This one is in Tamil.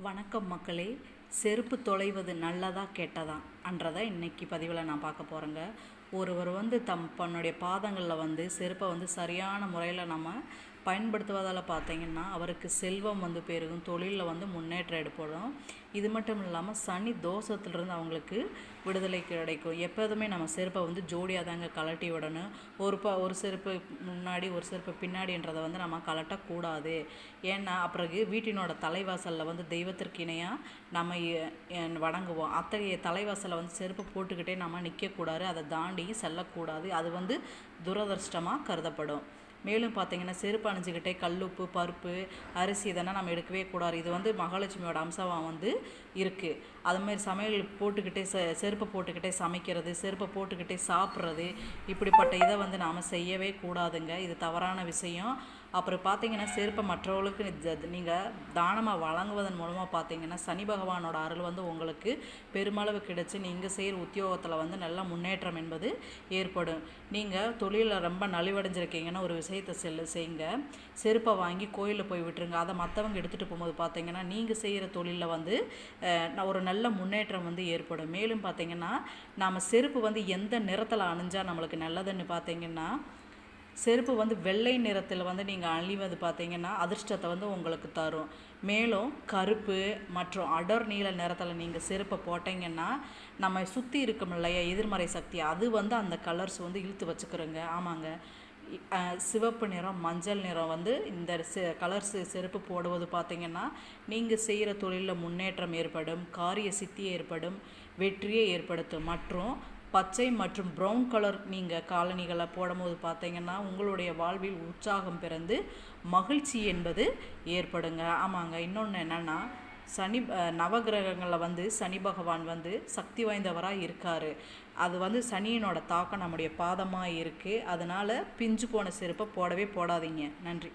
வணக்கம் மக்களே. செருப்பு தொலைவது நல்லதா கெட்டதா என்றதை இன்னைக்கு பதிவில் நான் பார்க்க போகிறேங்க ஒருவர் வந்து தம் தன்னுடைய பாதங்களில் வந்து செருப்பை வந்து சரியான முறையில் நம்ம பயன்படுத்துவதால் பார்த்தீங்கன்னா அவருக்கு செல்வம் வந்து பெருகும் தொழிலில் வந்து முன்னேற்றம் ஏற்படும் இது மட்டும் இல்லாமல் சனி தோஷத்துலேருந்து அவங்களுக்கு விடுதலை கிடைக்கும். எப்போதுமே நம்ம செருப்பை வந்து ஜோடியாக தாங்க கலட்டி விடணும். ஒரு ப ஒரு செருப்பு முன்னாடி ஒரு செருப்பு பின்னாடின்றதை வந்து நம்ம கலட்டக்கூடாது ஏன்னா அப்பிறகு வீட்டினோட தலைவாசலில் வந்து தெய்வத்திற்கு இணையாக நம்ம எ- வணங்குவோம். அத்தகைய தலைவாசலை வந்து செருப்பு போட்டுக்கிட்டே நம்ம நிற்கக்கூடாது அதை தாண்டி செல்லக்கூடாது. அது வந்து துரதிருஷ்டமாக கருதப்படும். மேலும் பார்த்தீங்கன்னா செருப்பு அணிஞ்சுக்கிட்டே கல்லுப்பு பருப்பு அரிசி இதெல்லாம் நம்ம எடுக்கவே கூடாது. இது வந்து மகாலட்சுமியோட அம்சமாக வந்து இருக்குது அதுமாரி சமையல் போட்டுக்கிட்டே செ செருப்பை போட்டுக்கிட்டே சமைக்கிறது செருப்பை போட்டுக்கிட்டே சாப்பிட்றது இப்படிப்பட்ட இதை வந்து நாம் செய்யவே கூடாதுங்க. இது தவறான விஷயம். அப்புறம் பார்த்தீங்கன்னா செருப்பை மற்றவர்களுக்கு நீங்கள் தானமாக வழங்குவதன் மூலமாக பார்த்தீங்கன்னா சனி பகவானோட அருள் வந்து உங்களுக்கு பெருமளவு கிடைச்சி நீங்கள் செய்கிற உத்தியோகத்தில் வந்து நல்ல முன்னேற்றம் என்பது ஏற்படும். நீங்கள் தொழிலில் ரொம்ப நலிவடைஞ்சிருக்கீங்கன்னா ஒரு விஷயத்தை செல்லு செய்யுங்க செருப்பை வாங்கி கோயிலில் போய் விட்டுருங்க. அதை மற்றவங்க எடுத்துகிட்டு போகும்போது பார்த்தீங்கன்னா நீங்கள் செய்கிற தொழிலில் வந்து ஒரு நல்ல முன்னேற்றம் வந்து ஏற்படும். மேலும் பார்த்தீங்கன்னா நாம் செருப்பு வந்து எந்த நிறத்தில் அணிஞ்சால் நம்மளுக்கு நல்லதுன்னு பார்த்தீங்கன்னா செருப்பு வந்து வெள்ளை நிறத்தில் வந்து நீங்கள் அழிவது பார்த்தீங்கன்னா அதிர்ஷ்டத்தை வந்து உங்களுக்கு தரும். மேலும் கருப்பு மற்றும் அடர் நீல நிறத்தில் நீங்கள் செருப்பை போட்டீங்கன்னா நம்ம சுற்றி இருக்கும் இல்லையா எதிர்மறை சக்தி அது வந்து அந்த கலர்ஸ் வந்து இழுத்து வச்சுக்கிறோங்க. ஆமாங்க. சிவப்பு நிறம் மஞ்சள் நிறம் வந்து இந்த செ கலர்ஸ் செருப்பு போடுவது பார்த்திங்கன்னா நீங்கள் செய்கிற தொழிலில் முன்னேற்றம் ஏற்படும் காரிய சித்தி ஏற்படும் வெற்றியை ஏற்படுத்தும். மற்றும் பச்சை மற்றும் ப்ரௌன் கலர் நீங்கள் காலணிகளை போடும்போது பார்த்தீங்கன்னா உங்களுடைய வாழ்வில் உற்சாகம் பிறந்து மகிழ்ச்சி என்பது ஏற்படுங்க. ஆமாங்க. இன்னொன்று என்னென்னா சனி நவகிரகங்களில் வந்து சனி பகவான் வந்து சக்தி வாய்ந்தவராக இருக்கார். அது வந்து சனியினோட தாக்கம் நம்முடைய பாதமாக இருக்குது அதனால் பிஞ்சு போன செருப்பை போடவே போடாதீங்க. நன்றி.